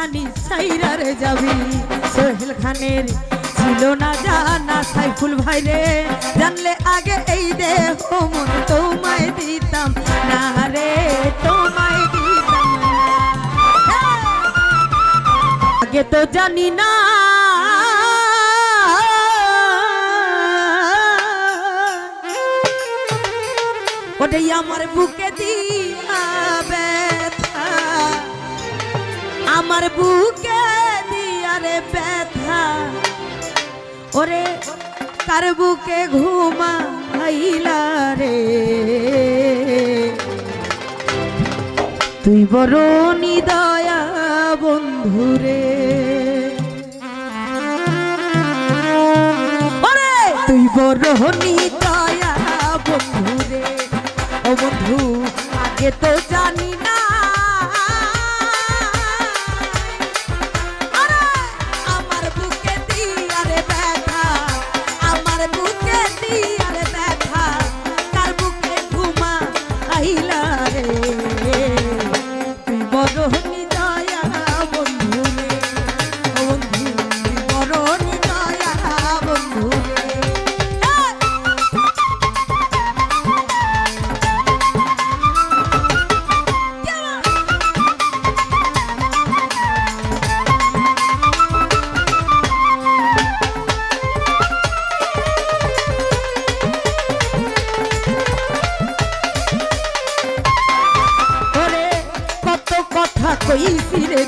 জানি সাইরারে যাবি। সোহেল খানের ছিল না জানা সাইফুল ভাই রে। জানলে আগে এই দেহ মন তোমায় দিতাম না রে, তোমায় দিতাম আগে তো জানি না। ওটাই আমার বুকে আমার বুকে দিয়া রে ব্যথা। ওরে, কার বুকে ঘুমা হাইলা রে? তুই বড় নিদয়া বন্ধুরে তুই বড় নিদয়া বন্ধুরে ও বন্ধু, আগে তো জানি না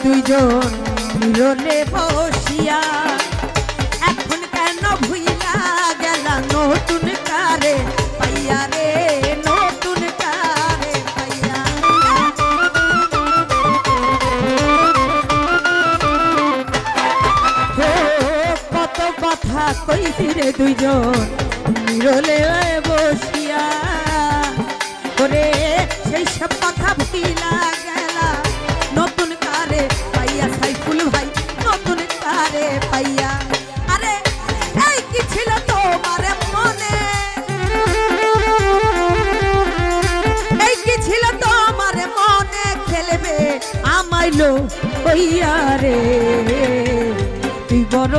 দুইজন মিলনে বসিয়া। এখন কেন ভুইলা গেলা নতুন কারে? পাইয়া রে, নতুন কারে পাইয়া। কত কথা কইছি রে দুইজন মিলনে বসিয়া। ওরে, সেই সব কথা ভুলা হইয়া রে তুই বড়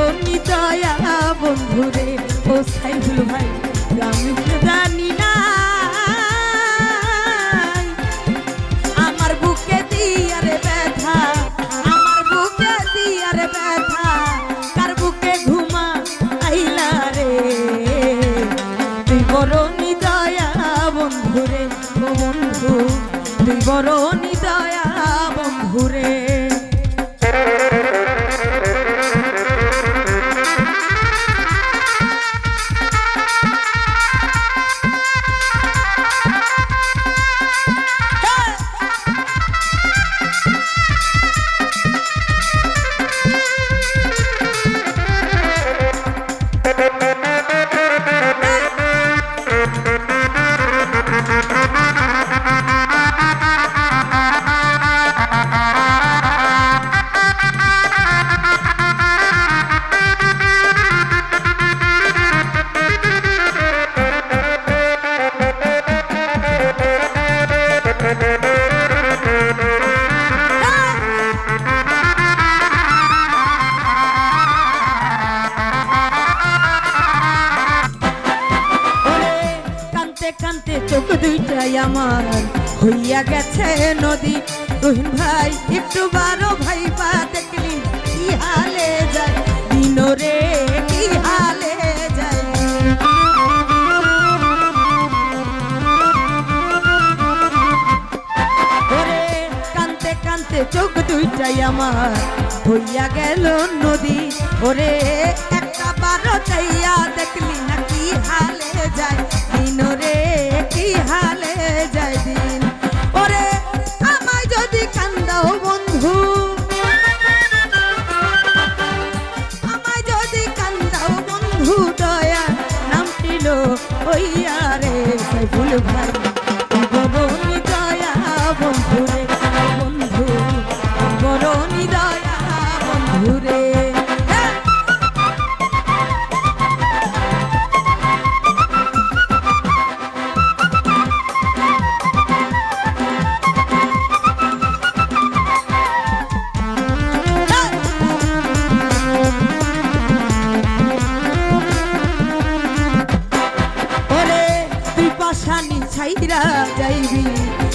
চোখ দুইটাই আমার হইয়া গেছে নদী। রহিম ভাই, একটু বারো ভাই পা দেখলি, কি হালে যায়? দিন রে, কি হালে যায়? কানতে কানতে চোখ দুইটাই আমার হইয়া গেল নদী। ওরে, একটা বারো চাইয়া দেখলি না কি হালে যায়? দিন ভুল ভাই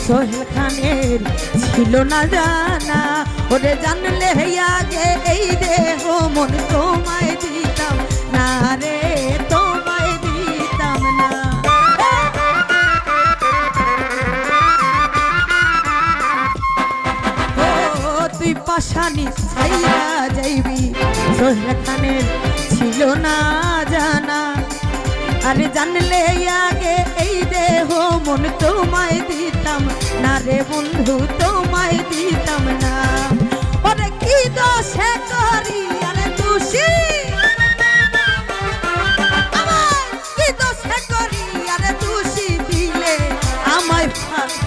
সোহেল খানের ছিল না জানা। ওরে জানলে আগে এই দেহ মন তোমায় দিতাম না রে, তোমায় দিতাম না। ও, তুই পাশানি ছাইয়া যাইবি সোহেল খানের ছিল না জানা। আরে জানলে আগে এই দেহ মন তোমায় দিতাম না বন্ধু, তোমায় দিতাম না। ওরে কি দোষে করি, আরে দোষী। আমায় কি দোষে করি, আরে দোষী দিলে আমায় ফাঁকি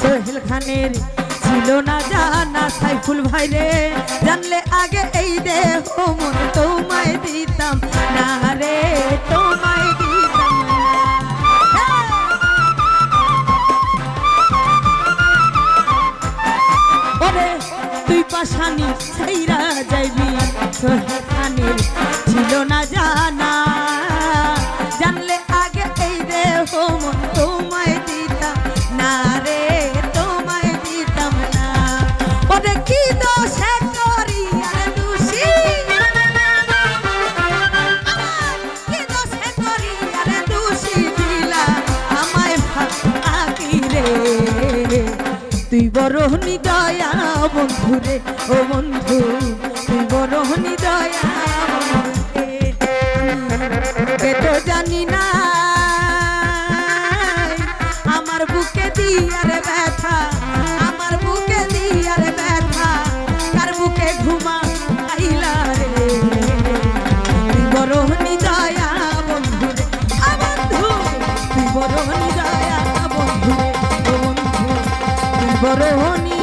সোহেল খানের ছিল না জানা সাইফুল ভাই রে। জানলে আগে এই দেহ মন তোমায় দিতাম না রে, তোমায় দিতাম ওরে, তুই পাশানি ছাইরা যাইবি। সোহেল খানের ছিল না জানা বড় দয়া বন্ধুরে ও বন্ধু তুই বড় দয়া তুই